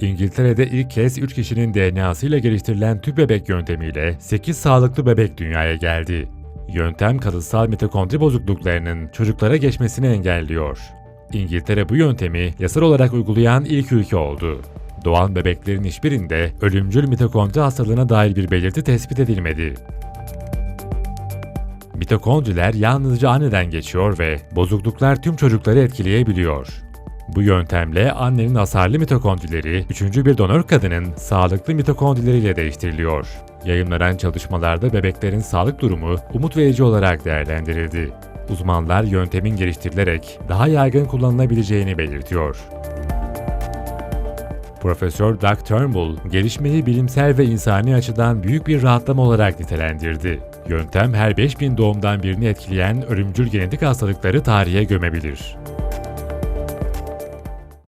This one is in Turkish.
İngiltere'de ilk kez 3 kişinin DNA'sıyla geliştirilen tüp bebek yöntemiyle 8 sağlıklı bebek dünyaya geldi. Yöntem kalıtsal mitokondri bozukluklarının çocuklara geçmesini engelliyor. İngiltere bu yöntemi yasal olarak uygulayan ilk ülke oldu. Doğan bebeklerin hiçbirinde ölümcül mitokondri hastalığına dair bir belirti tespit edilmedi. Mitokondriler yalnızca anneden geçiyor ve bozukluklar tüm çocukları etkileyebiliyor. Bu yöntemle annenin hasarlı mitokondrileri üçüncü bir donör kadının sağlıklı mitokondrileriyle değiştiriliyor. Yayınlanan çalışmalarda bebeklerin sağlık durumu umut verici olarak değerlendirildi. Uzmanlar yöntemin geliştirilerek daha yaygın kullanılabileceğini belirtiyor. Profesör Doug Turnbull, gelişmeyi bilimsel ve insani açıdan büyük bir rahatlama olarak nitelendirdi. Yöntem her 5000 doğumdan birini etkileyen ölümcül genetik hastalıkları tarihe gömebilir.